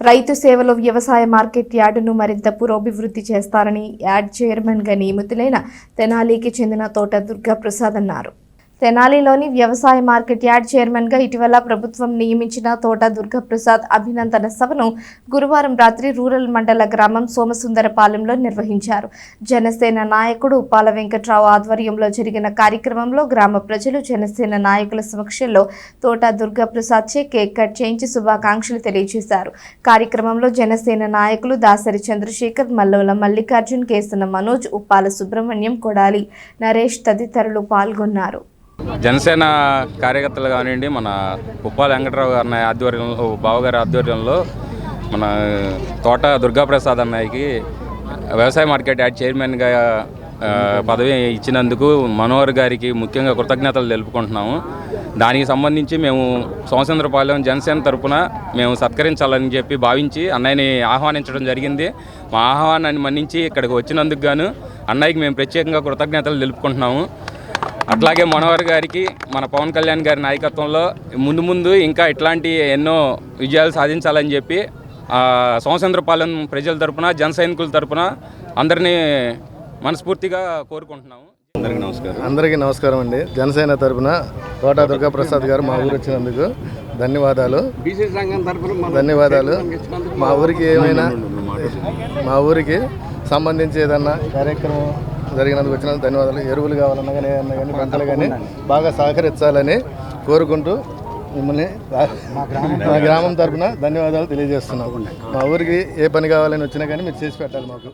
రైతు సేవలో వ్యవసాయ మార్కెట్ యార్డును మరింత పురోభివృద్ధి చేస్తారని యార్డ్ చైర్మన్గా నియమితులైన తెనాలికి చెందిన తోట దుర్గా ప్రసాద్ అన్నారు. తెనాలిలోని వ్యవసాయ మార్కెట్ యార్డ్ చైర్మన్గా ఇటీవల ప్రభుత్వం నియమించిన తోట దుర్గాప్రసాద్ అభినందన సభను గురువారం రాత్రి రూరల్ మండల గ్రామం సోమసుందరపాలెంలో నిర్వహించారు. జనసేన నాయకుడు ఉప్పాల వెంకట్రావు ఆధ్వర్యంలో జరిగిన కార్యక్రమంలో గ్రామ ప్రజలు జనసేన నాయకుల సమక్షంలో తోట దుర్గాప్రసాద్ చే కేక్ కట్ చేయించి శుభాకాంక్షలు తెలియజేశారు. కార్యక్రమంలో జనసేన నాయకులు దాసరి చంద్రశేఖర్ మల్లోల మల్లికార్జున్ కేసన మనోజ్ ఉప్పాల సుబ్రహ్మణ్యం కొడాలి నరేష్ తదితరులు పాల్గొన్నారు. జనసేన కార్యకర్తలు కానివ్వండి మన ఉప్పాల వెంకటరావు గారి ఆధ్వర్యంలో బావగారి ఆధ్వర్యంలో మన తోట దుర్గాప్రసాద్ అన్నయ్యకి వ్యవసాయ మార్కెట్ యాడ్ చైర్మన్గా పదవి ఇచ్చినందుకు మనోహర్ గారికి ముఖ్యంగా కృతజ్ఞతలు తెలుపుకుంటున్నాము. దానికి సంబంధించి మేము సోమచంద్రపాలెం జనసేన తరపున మేము సత్కరించాలని చెప్పి భావించి అన్నయ్యని ఆహ్వానించడం జరిగింది. మా ఆహ్వానాన్ని మన్నించి ఇక్కడికి వచ్చినందుకు గాను అన్నయ్యకి మేము ప్రత్యేకంగా కృతజ్ఞతలు తెలుపుకుంటున్నాము. అట్లాగే మనోహర్ గారికి మన పవన్ కళ్యాణ్ గారి నాయకత్వంలో ముందు ముందు ఇంకా ఇట్లాంటి ఎన్నో విజయాలు సాధించాలని చెప్పి ఆ, సోమచంద్రపాలెం ప్రజల తరపున జన సైనికుల తరపున అందరినీ మనస్ఫూర్తిగా కోరుకుంటున్నాము. అందరికీ నమస్కారం. అందరికీ నమస్కారం అండి. జనసేన తరపున తోట దుర్గా ప్రసాద్ గారు మా ఊరు వచ్చినందుకు ధన్యవాదాలు. బీసీ సంఘం తరఫున ధన్యవాదాలు. మా ఊరికి ఏమైనా మా ఊరికి సంబంధించి ఏదన్నా కార్యక్రమం జరిగినందుకు వచ్చినందుకు ధన్యవాదాలు. ఎరువులు కావాలన్నా కానీ అన్నా కానీ పంటలు కానీ బాగా సహకరించాలని కోరుకుంటూ మిమ్మల్ని మా గ్రామం తరపున ధన్యవాదాలు తెలియజేస్తున్నాం. మా ఊరికి ఏ పని కావాలని వచ్చినా కానీ మీరు చేసి పెట్టాలి మాకు.